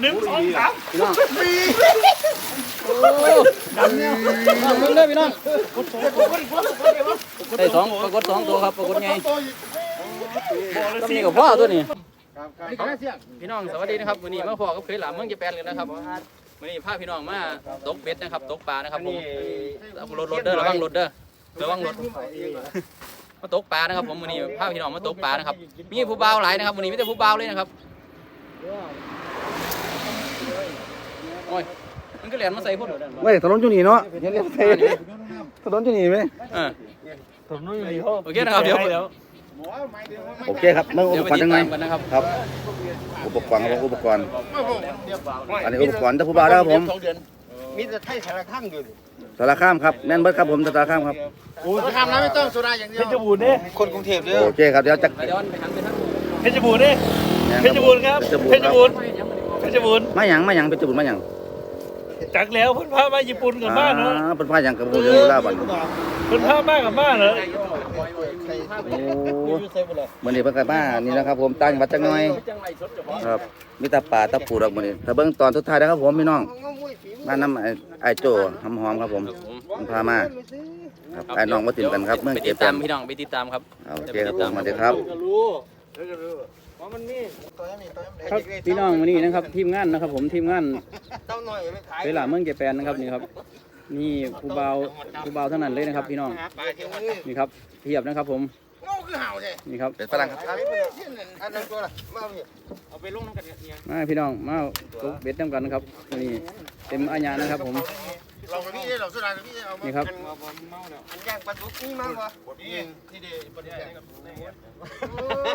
หนึ่งสองสามพี่น้องโอ้ดันเนี่ยน้องเบิ่งเด้อพี่น้องได้สองปรากฏสองตัวครับปรากฏไงต้องมีกับพ่อตัวนี้พี่น้องสวัสดีนะครับวันนี้มาพอกับเคยหลามเมืองเจแปนกันนะครับวันนี้พาพี่น้องมาตกเบ็ดนะครับตกปลานะครับผมรถรถเด้อระวังรถเด้อระวังรถมาตกปลานะครับผมวันนี้พาพี่น้องมาตกปลานะครับมีผู้บ่าวหลายนะครับวันนี้ไม่ได้ผู้บ่าวเลยนะครับโอ้ยมันก็เหรียญมาใส่พุ่นไม่ถนนจุนี่เนาะเห็นเรียกเทถนนจุนี่ไหมอ่าผมนุ่ยมีห้องโอเคนะครับเดี๋ยวเดี๋ยวโอเคครับเมื่ออุเดี๋ยปวไปกรณ์ติดยังไงตามกันนะครับครับ อุปกรณ์ครับอุปกรณ์ อันนี้อุปกรณ์ถ้าผู้บ่าวนะครับผมมีแต่ไทยสารข้างอยู่สารข้ามครับแน่นเบิร์ดครับผมสารข้ามครับสารข้างนะไม่ต้องสุราอย่างเดียเพวชรบูรณ์เนี่ยคนกรุงเทพเด้อโอเคครับเดี๋ยวจะไปย้อนไปหันไปทางเพชรบูรณ์เนี่ยเพชรบูรณ์ครับเพชรบูรณ์เพชรบูรณ์มาหยังมาหยังเป็นจุบุญมาหยัง จักแล้วเพิ่นพามาญี่ปุ่นกับบ้านเนาะอ่าเป็นผ้าหยังกับผู้เรื่องลาบันเพิ่นพามากับบ้านเหรอโอ้มื่อนี้เพิ่งกลับมานี่นะครับผมตั้งวัดจังหน่อยครับมีแตาป่าตะปูดอกมื่อนี้ถ้าเบิ่งตอนสุดท้ายนะครับผมพี่น้องมาน้ำไอ้ไอ้โจหอมหอมๆครับผมมันพามาครับไอ้น้องมาติมกันครับเมื่อไปเก็ติบดแต้ตามมพี่น้องไปติดตามครับเอาโอเคครับผมมาเดี๋ยวครับ ครับพี่น้องวันนี้นะครับ ทีมงานนะครับ ผมทีมงานเต้าหน่อยไปขายเวลาเมืองเจแปนนะครับนี่ครับ นี่ผู้บ่าวผู้บ่าวเท่านั้นเลยนะครับ พี่น้องหาปลาเที่ยวมือนี่ครับเทียบนะครับผมเงาคือเห่าใช่นี่ครับเป็นฝรั่งครับอันนั้นตัวละมาพี่มาพี่น้องมาตกเบ็ดน้ำกันนะครับวันนี้เต็มอาญานะครับผม เราพี่เราสุราพี่เอามานี่ครับ อันย่างปลาดุกนี่มั้งวะนี่ที่เดีปลาดุก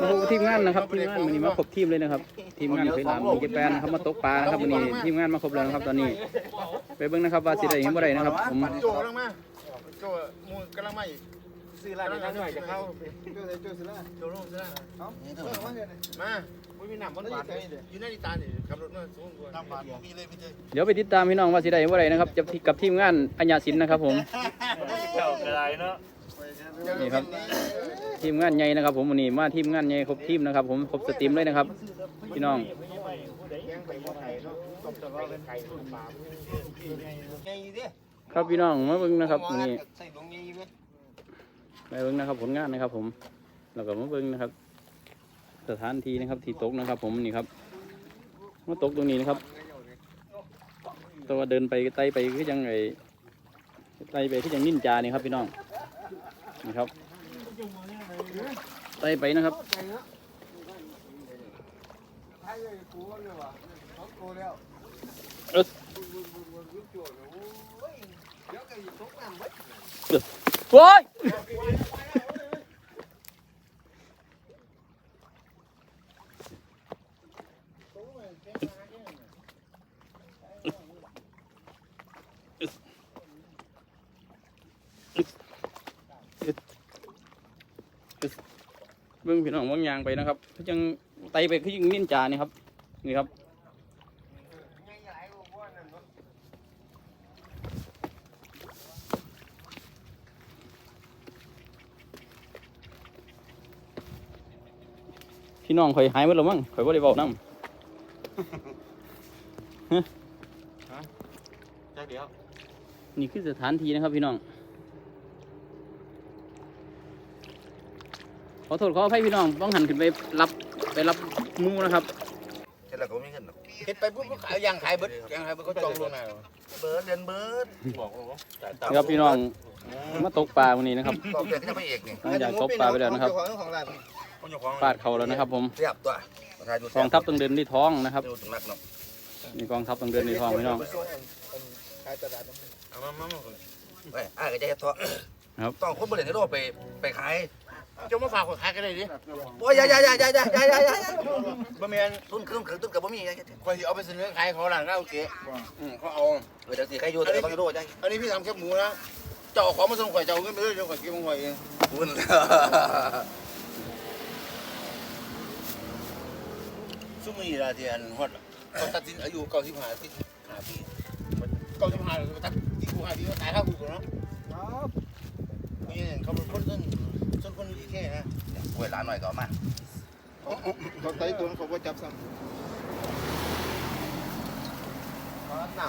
โอ้โหทีมงานนะครับทีมงานวันนี้มาครบทีมเลยนะครับ ทีมงานเวลาเมืองเจแปนนะครับมาตกปลานะครับวันนี้ทีมงานมาครบแล้วนะครับตอนนี้ ไปเบิ่งนะครับว่าสิได้เห็นบ่ได้นะครับผมโจกำลังมาโจมูกำลังมาอีกซื้อร้านนี้หน่อยจะเข้าโจเลยโจซื้อร้านโจลงซื้อร้านเอามา ไม่มีน้ำบนบาทอยู่ในนิตานี่ขับรถมาสูงกว่าน้ำบาทมีเลยพี่เจเดี๋ยวไปติดตามพี่น้องว่าสิได้เห็นบ่ได้นะครับจะกับทีมงานอัญญาสินนะครับผมเจ้ากระไรเนาะนี่ครับทีมงานใหญ่นะครับ ผมวันนี้มาทีมงานใหญ่ครบทีมนะครับ ผมครบสตรีมเลยนะครับพี่น้องครับพี่น้องมาเบิ่งนะครับวันนี้ใส่ดวงนี้ไหมไปเบิ่งนะครับผลงานนะครับ ผมแล้วก็มาเบิ่งนะครับ สถานที่นะครับ ที่ตกนะครับ ผมนี่ครับมาตกตรงนี้นะครับ แตัวาเดินไปไต่ไปคือยังไงไต่ไปคือยังนิ่นจานี่ครับพี่น้องนี่ครับไต่ไปนะครับเออโอ้ย พี่น้องเบิ่งยางไปนะครับคือยังไตไปคือยังนินจานี่ครับ นี่ครับพี่น้องข่อยหายหมดแล้วมั้งข่อยบ่ได้บอกน้จักเดียวำนี่คือสถานที่นะครับพี่น้อง ขอโทษขออภัยพี่น้องต้องหันขึ้นไปรับไปรับหมูนะครับเสร็จแล้วก็ไม่เงินหรอกเฮ็ดไปปุ๊บขายยางขายเบิดยางขายเบิดเขาจองล่วงหน้าเบิร์ดเรียนเบิร์ดนี่ครับพี่น้องมาตกปลาวันนี้นะครับตอบเด็กที่จะไปเอกนี่หลังจากตกปลาไปแล้วนะครับของร้านปาดเขาแล้วนะครับ ผมเรียบตัวประธานอยู่กองทัพต้องเดินที่ท้องนะครับดูถึงนักเนาะนี่กองทัพต้องเดินที่ท้องพี่น้องขายตลาดเอามามามาเอ้ยอะก็จะเฮ็ดตัวครับต้องคนบริเวณที่โลไปไปขาย เจ้ามาฝากคนขายกันเลยดิโอ้ยอย่าอย่าอย่าอย่าอย่าอย่าอย่บะเมียนทุนเครื่องเขินตุ้นกับบะหมี่คอยเอาไปเสนอขายเขาหลังก็โอเคเขาเอาเดี๋ยวสิใครอยู่แต่เขาไม่รู้ใจอันนี้พี่ทำแคบหมูนะจะเอาของมาส่งข่อยจะเอาเงินไปด้วยเยวข่อยกินของข่อยเองคุณซุ้มนี่ลาเทียนฮอตเขาตัดสินอายุเก้าสิบห้าสิบห้าปีเก้าสิบห้าตัดที่กูห้าปีก็ตายข้ากูก่อเนาะครับนี่เขาเป็นคนต้น ส้นคนดีแค่นะกล้วยหลานหน่อยก็เอามาเขาไต่ตัวเขาบ่จับซ้ำน้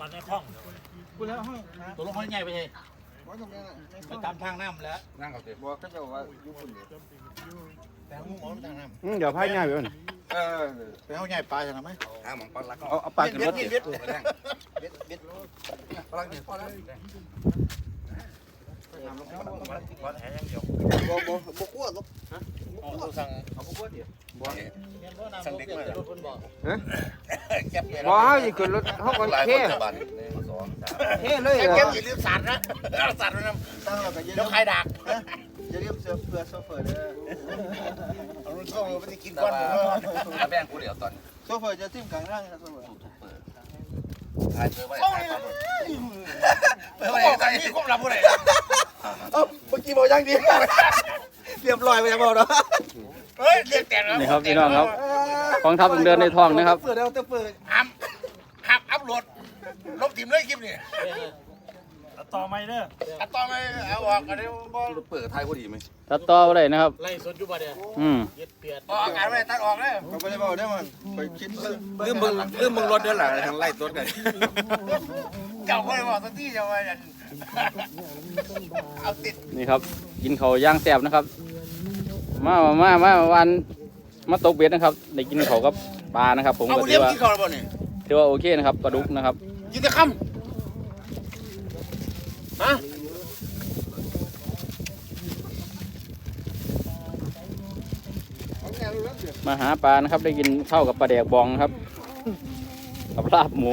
มันในห้องกูแล้วห้องตัวลงห้องใหญ่ไปเลยว่าตรงนี้น่ะไปตามทางน้ำแล้วนั่งเอาสิบอกเขาจะว่าอยู่คนเดียวแต่ห้องหมอทางน้อืมเดี๋ยวพายง่ายไปก่อน เออำไปห้องใหญ่ปลาใช่ไหมหาหมองปักลักเอาเอาปลาขึ้นรถเบ็ดเบ็ดเบ็ดเบ็ดเบ็ดปักลักเนี่ยพอแล้ววัดแหยังเดียวบ่บ่บ่กลัวหรอกเอาสั่งเอาพวกเดียวสั่งเด็กมาแก็บบ่อีกขึ้นรถเฮาก็หลายคเท่นจะบันสองสามเท่เลยแก้เหรแก้ออย่าลืมสัตว์นะสัตว์นะตั้งเราก็อย่าเดี๋ลืยวมใครดัก อย่าลืมเสือเพื่อโซเฟอร์เด้อเอาลูกโซ่ไปกินแต่ก้อนว่าเดี๋ยวถ้าแบ่งกูเดี๋ยวตอนโซเฟอร์จะทิ่มกลางร่างนะโซเฟอร์ทายเจอไว้ทายปลาหมดเปิดไปไหนนี่ควบรับผู้ใดเอ้าเมื่อกี้บอกยังดีเรียบร้อยไปยังบอกเนาะเฮ้ยเรียกแต่แล้วนี่ครับพี่น้องครับกองทัพต้องเดินในท้องนะครับเปิดแล้วจะเปิดห้ามห้ามอัพโหลดลบทีมเลยคลิปนี่ ต่อไม่เด้ออัดต่อไปเอาออกกันเดี๋ยวบอลเปิดทายพอดีไหมตัดต่อบ่ได้นะครับไล่สดอยู่บ่เด้ออืมเย็ดเปียดออกอากาศไปตัดออกเลยเขาไม่ได้บอกได้มันไปคิดเบิ่งลืมมึงลืมมึงรถเด้อหล่ะทางไล่ตัวกันเจ้าคนบอกสักที่จะมาเอาติดนี่ครับ กินข้าวย่างแซ่บนะครับมามามามาวันมาตกเบ็ดนะครับได้กินข้าวกับปลานะครับ ผมเอาก็ถืเลี้ยองว่ากินก่อนบ่เนี่ยถือว่าโอเคนะครับปลาดุกนะครับกินแต่คำ ฮะมาหาปลานะครับ ได้กินข้าวกับปลาแดกบองนะครับ กับลาบหมู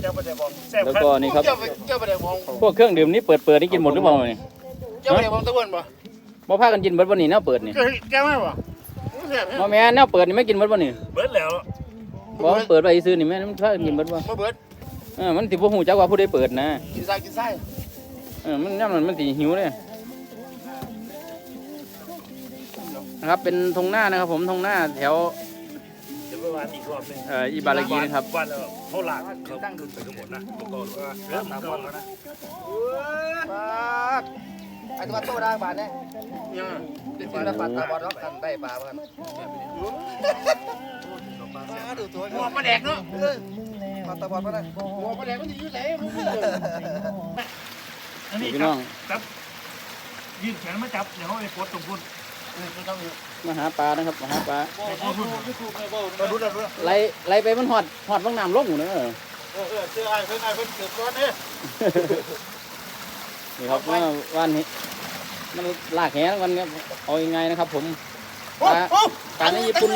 เจ้าบ่ได้บอกแซ่บแล้วก็นี่ครับ เจ้าไปเจ้าไปเดี๋ยวมองพวกเครื่องดื่มนี่เปิดเปิดนี่กินหมดหรือเปล่าเนี่ยเจ้าไปเดี๋ยวมองตะวันบ่บ่พากันกินเบิดวันนี้แนวเปิดนี่แก้ไม่บ่แซ่บบ่แม่นแนวเปิดนี่ไม่กินเบิดวันนี้เบิดแล้วบ่มันเปิดไว้ซื้อนี่แม่นมันพากันกินเบิดบ่มาเบิดเออมันสิบ่ฮู้จักว่าผู้ใดเปิดนะกินไส้กินไส้ เออมันย่ำมันมันสิหิวเลยนะครับ เป็นทงหน้านะครับ ผมทงหน้าแถวเดี๋ยวไปวานอีกรอบหนึงเอ่ออีบารากีนะครับวันแล้วเขาหลากเขาตั้งขึ้นไปทั้งหมดนะผมก็เริ่มก่อนแล้วนะไอ้ตัวโตได้บาทเนี่ยยังจริงๆแล้วปลาตาบอดเนาะกันได้ปลาบ้านดูตัวหัวปลาแดกเนาะปลาตาบอดมาได้หัวปลาแดกมันจะอยู่ไหน อันนี้พี่คน้รัอบงจับยืนแขนมาจับเดี๋ยวเขาไปโพสตรงพุ่นมาหาปลานะครับมาหาปลาไปโพสพุ่นมาดูนะดูไล่ไล่ไปมันหอดหอดบางน้ำลงอยู่เนอะเออเออเสื้อไอ้เสื้อไอ้เพิ่นเกิดร้อนเนี่ยนี่ครับว่าวันนี้มันลากแหแล้วกันครับเอายังไงนะครับ ผมปลาปลาในญี่ปุ่น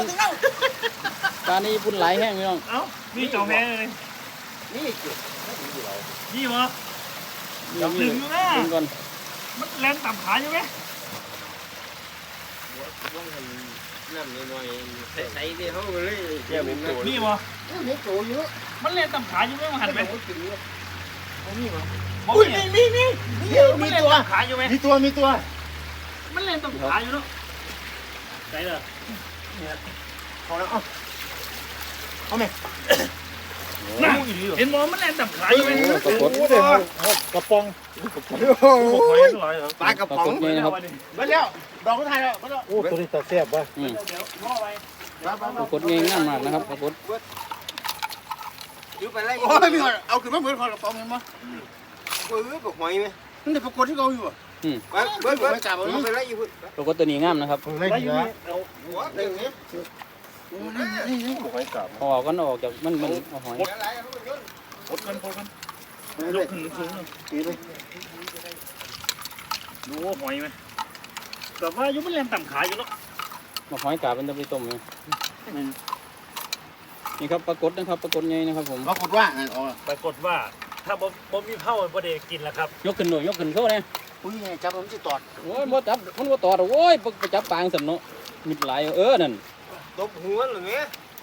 ปลาในญี่ปุ่นหลายแห้งพี่น้องเอ้ามีเจ้าแม่เลยนี่เกิดนี่ วะนี่ดึงอยู่นะดึงก่อนมันแรงต่ำขาอยู่ไหมนี่วะมันแรงต่ำขาอยู่ไหมมันหันไปอุ้ยนี่นี่นี่นี่มันแรงต่ำขาอยู่ไหมมีตัวมีตัว มันแรงต่ำขาอยู่เนาะไหนล่ะเอาแล้วเอาเอาไหม น่ะเห็นมอมันแรงต่ำขาอยู่ไหมโอ้ปรากฏกระป๋องโอ้โหสวยเหรอปลากระปราป๋องกฏนี่นะครับมาแล้วดอกก็ทายแล้วมาแล้วโอ้ตัวนี้ตัดแซ่บป่ะอืมเดี๋ยวพ่อไปปรากฏง่ายงามมากนะครับปรากฏอยู่ไปไล่โอ้ยมีคนเอาขึ้นมาเบิดคนกระป๋องเห็นมั้ยเออบอกหอยไหมมันจะปรากฏที่เขาอยู่อะอืมไปเบิ้ลเบิ้ลกลับมันไปไล่อยู่ปรากฏตัวนี้งามนะครับได้อยู่นี่เอาหัวเดี๋ยวนี้ เอาออกกันเอาออกจากมันมันเอาหอยพดกันพดกันยกขึ้นสูงดูว่าหอยไหมแต่ว่ายุบมันแรงต่ำขาอยู่เนาะมาหอยกาบเป็นตะไปต้มอยู่นี่ครับปรากฏนะครับปรากฏไงนะครับผมปรากฏว่าอ๋อปรากฏว่า ถ้าบ่บ่มีเผาบ่ได้กินแล้วครับ ยกขึ้นหน่อยยกขึ้นโซ่เนี่ยอุ้ยจับผมจะตอดโอ้ยบ่จับมันบ่ต่อดอกโอ้ยไปจับปางสำเนาะมิดหลายเออนั่น ตบหัวหรือไง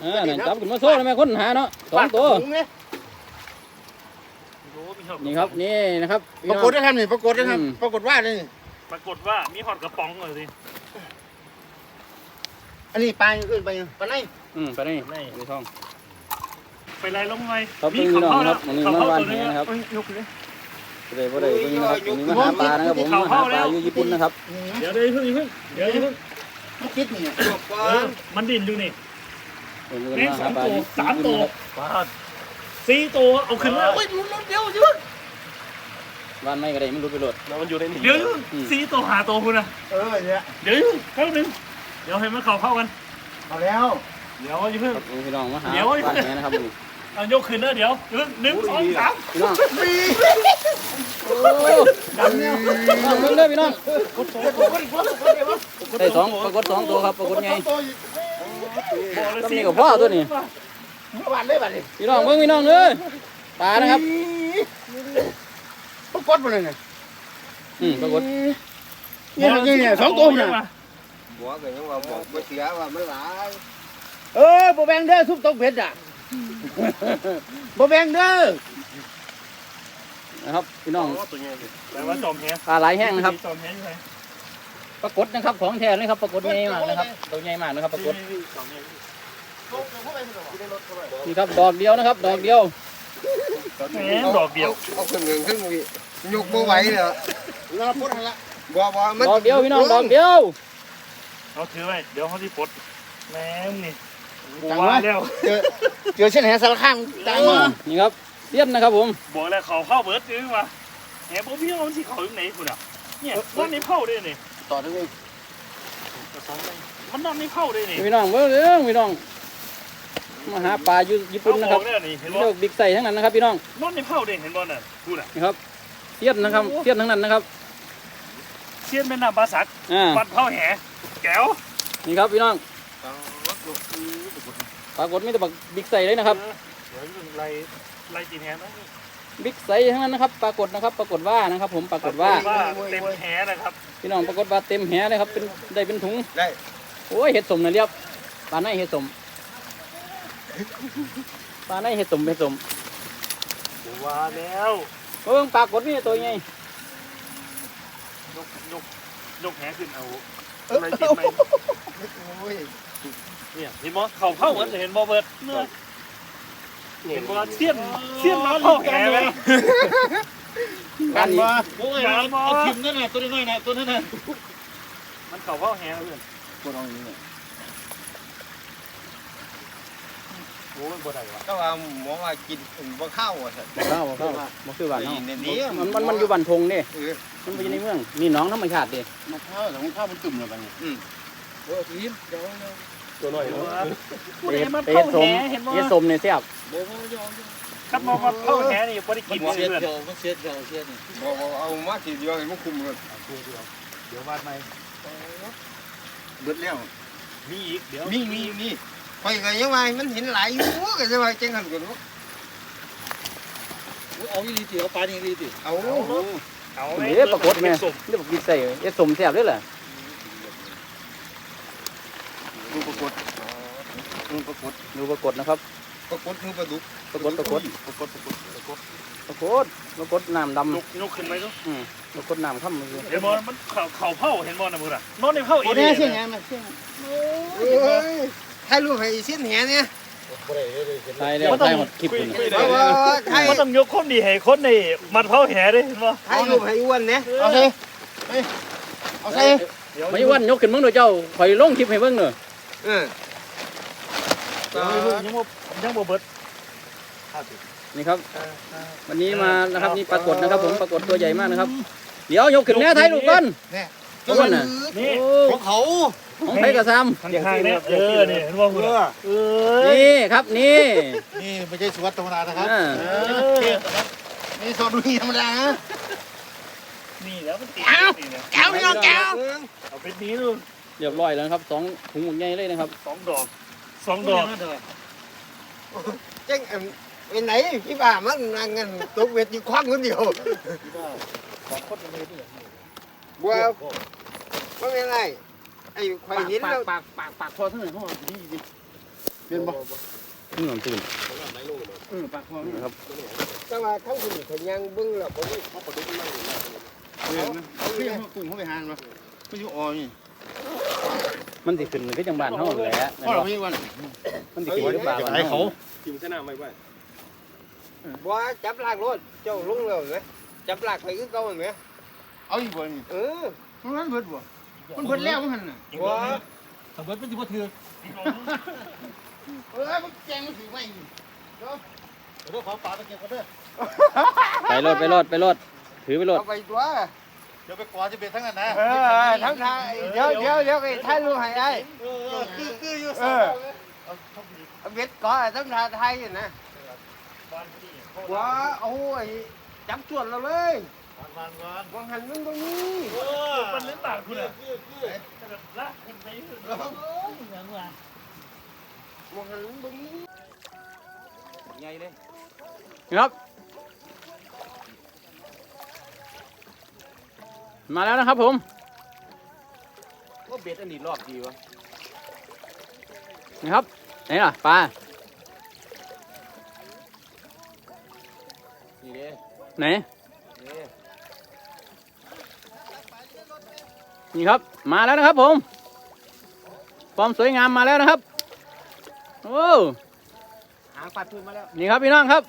เออนั่นจับขึ้นมาโซ่เลยแม่คนหาเนาะสองตัวถุงเนี่ยดูมีหอดนี่ครับนี่นะครับปรากฏได้ทำนี่ปรากฏได้ทำปรากฏว่าเลยปรากฏว่ามีหอดกระป๋องเลยสิอันนี้ปลาขึ้นไปปลาไหนอืมไปนี่ไปท่องไปไล่ลงไงครับพี่น้องครับวันนี้มาบ้านแหนะครับยกเลยเลยบ่ได้เพิ่งนะครับวันนี้มาหาปลานะครับผมมาหาปลาอยู่ญี่ปุ่นนะครับ เดี๋ยวเดี๋ยวเพิ่งเพิ่งเดี๋ยวเพิ่ง มันคิดนี่เออมันดิ่นอยู่นี่เงินแม่งมาสอหางปลาตัวอยู่สามตัวปาดสี่ตัวเอาขึ้นมาเฮ้ยลุ้นเดียวอยู่บ้านไม่ก็ได้มันรู้ไปโหลดแล้วมันอยู่ในนี้เดี๋ยวสี่ตัวหาตัวคุณนะเออเนี่ยเดี๋ยวแป๊บนึงเดี๋ยวให้มันเข้าเข้ากันเอาแล้ว เดี๋ยวอย่าเพิ่งครับพี่น้องมาหาเดี๋ยวบ้านแหนะครับนี่ เอายกขึ้นนะเดี๋ยวหนึ่งหนึ่งสองสามพี่น้องโอ้ดำเนี่ยเบิ่งเด้อพี่น้องได้สองปรากฏสองตัวครับปรากฏไงตัวอีกก็มีกับพ่อตัวนี้บาดเลยบาดเลยพี่น้องเบิ่งพี่น้องเอ้ยปลานะครับปรากฏมาเลยเนี่ยอืมปรากฏเนี่ยเนี่ยเนี่ยสองตัวน่ะบัวก็ยังว่าบอกบ่เสียว่ามันหลายเออบ่แบ่งเด้อซุปตกเผ็ดอะ บ่แบ่งเด้อนะครับพี่น้องตัวใหญ่แต่ว่าจอมแฮปลาหลายแห้งนะครับจอมแฮอยู่ไหนปรากฏนะครับ ของแท้เลยครับปรากฏใหญ่มากนะครับตัวใหญ่มากนะครับปรากฏนี่ครับดอกเดียวนะครับ ดอกเดียวแหมดอกเดียวเอาขึ้นเงินขึ้นวิยกบ่ไหวเลยเราพูดให้ละบ่บ่มันดอกเดียวพี่น้องดอกเดียวเอาถือไว้เดี๋ยวเขาที่ปลดแม่งนี่ กูว่าแล้วเจอเจอเส้นแหสารข้างจังมานี่ครับเสี้ยนนะครับผมบอกแล้วเขาเข้าเบิร์ดจริงวะแหมพวกพี่มันที่เขาอยู่ไหนคุณอะเนี่ยมันในเผาด้วยนี่ต่อได้เลยมันนอนในเผาด้วยนี่พี่น้องเบิ่งเด้อพี่น้องมาหาปลาอยู่ญี่ปุ่นนะครับเนี่ยนี่เห็นบ่เรียกบิ๊กไซทั้งนั้นนะครับพี่น้องนอนในเผาด้วยเห็นบ่น่ะกูน่ะนี่ครับเสี้ยนนะครับเสี้ยนทั้งนั้นนะครับเชียนแม่น้ำปลาสักอ่าปัดเผาแหแก้วนี่ครับพี่น้อง ปรากฏมีแต่บักบิ๊กไซเลยนะครับเดี๋ยวไล่ไล่ตีแหนะบิ๊กไซทั้งนั้นนะครับ ปรากฏนะครับ ปรากฏว่านะครับ ผมปรากฏว่าเต็มแหนะครับพี่น้องปรากฏว่าเต็มแหเลยครับ เป็นได้เป็นถุงได้โอ้ยเห็ดสมนะเรียบปลาในเห็ดสมปลาในเห็ดสมเห็ดสมกูว่าแล้วเบิ่งปรากฏนี่ตัวใหญ่ยกยกยกแหขึ้นเอาอะไรติดไหมโอ้ย เนี่ยเห็นบ่เขาเผาเบิร์ดเห็นบ่เบิร์ดเนื้อเห็นบ่เชียนเชียนมาเผาแหไหมกันว่าโอ้ยเอาทิมนั่นน่ะตัวน้อยๆน่ะตัวนั้นน่ะมันเขาเผาแหเพื่อนตัวน้องนี่เนี่ยโอ้ยบ่ได้วะก็ว่าหมอว่ากินบ่ข้าวอะซั่นเข้าเข้าบ่คือบ้านเฮานี่นี่มันมันมันอยู่บ้านทงเด้เออมันไปอยู่ในเมืองนี่หน้องธรรมชาติเด้มะพร้าวแต่ของข้าวมันตุ่มแล้วกันโอ้ยเดี๋ยว ตัวน้อยเนาะเอ็ดเอ็ดสมเอ็ดสมเนี่ยแซ่บครับมองว่าเผาแหนี่บ่ได้กินเพื่อนบ่บ่เอามาทีเดียวให้มันคุมเลยเดี๋ยววาดใหม่เบิดแล้วมีอีกเดี๋ยวมีมีมีไปก็ยังว่ามันเห็นหลายอยู่ก็จะว่าจังหันกันบ่เอาอีลีติเอาปลาอีลีติเอาเอาเด้ปรากฏแม่เรียกว่าบิ๊กไซเอ็ดสมแซ่บเด้อล่ะดู ปรากฏดูปรากฏดูปรากฏนะครับ ปรากฏคือปลาดุกปรากฏปรากฏปรากฏปรากฏปรากฏปรากฏปรากฏน้ำดำยกยกขึ้นไปก็อืมปรากฏน้ำค่ำมือเห็นบ่มันเขาเขาเผาเห็นบ่นะมึงอะนอนในเผาอีโอ้นี่เนี่ยเส้นแหมันเส้นเอ้ยถ่ายรูปให้เส้นแหเนี่ยใช่แล้วใช่หมดคลิปคุณเพราะว่าถ่ายมันต้องยกคนดีให้คนในมัดเผาแหได้เห็นบ่ถ่ายรูปให้อ้วนเนี่ยเอาใส่เอาใส่ไม่วันยกขึ้นมึงเด้อเจ้าข่อยลงคลิปให้เบิ่งเด้อ เออยังบ่ยังบ่เบิดนี่ครับ วันนี้มานะครับนี่ปรากฏนะครับ ผมปรากฏตัวใหญ่มากนะครับ เดี๋ยวยกขึ้นแน่ถ่ายรูปก่อนก็อ้วมันนน่ะนี่โอ้ของเขาของไผกระซข้างๆเนี่ยเออนี่เห็นบ่มึงอะเอำอนี่ครับนี่นี่ไม่ใช่สวัสดิ์ธรรมดานะครับอ่านี่ซอดุยธรรมดานะนี่แล้วมันติดนี่เนี่ยแก้วพี่น้องแก้วเอาเป็นนี้ดู เรียบร้อยแล้วนะครับสองถุงใหญ่เลยนะครับสองดอกสองดอกจังเป็นไหนพี่บ้ามันนั่งกันตกเวทอยู่คว้างคนเดียวบัวว่าเป็นไรไอ้ควายหินแล้วปากปากปากคอเท่าไหร่เขาบอกนี่ดิเป็นบ่นี่หนอนตื่นเออปากคอนะครับแต่ว่าทั้งคุณเขายังเบิ่งแล้วบ่มีเออเอาเรื่องกุ้งเข้าไปหานมาไม่อยู่อ่อนี่ มันสิขึ้นก็จังบ้านเฮาแหละพ่อเราไม่วันมันสิขึ้นหรือเปล่าบ้านเฮาบัวจับลากรถเจ้าลงแล้วไหมจับลากไปคือเก่าไหมเอาอีกบ่นี่เออมันเบิดบ่มันเบิดแล้วมันน่ะอีกบัดวอกนึงถ้าเบิดมันสิบ่ถือเออมันแกงมันถือไม่เดี๋ยวเดี๋ยวขอปลาไปเก็บกันเด้อไปรถไปรถไปรถถือไปรถเอาไปตัว เดี๋ยวไปกวาดจะเป็นทั้งนั้นนะเออทั้งทางเดี๋ยวเดี๋ยวเดี๋ยวไอ้ท่านรู้ให้ไอ้เออคือคืออยู่เออเอาเบ็ดก่อนทั้งทางไทยนะว่าเอาไอ้จับส่วนเราเลยมันมันวางหันมันตรงนี้เออมันเล่นต่างคุณอะละคุณไปยังวะวางหันมันตรงนี้ใหญ่เลยครับ มาแล้วนะครับผมก็เบ็ดอันนี้รอบดีวะนี่ครับไหนล่ะปลานี่เด้ไหนนี่นี่ครับ มาแล้วนะครับผมความสวยงามมาแล้วนะครับโอ้หางปัดพื้นมาแล้วนี่ครับพี่น้องครับ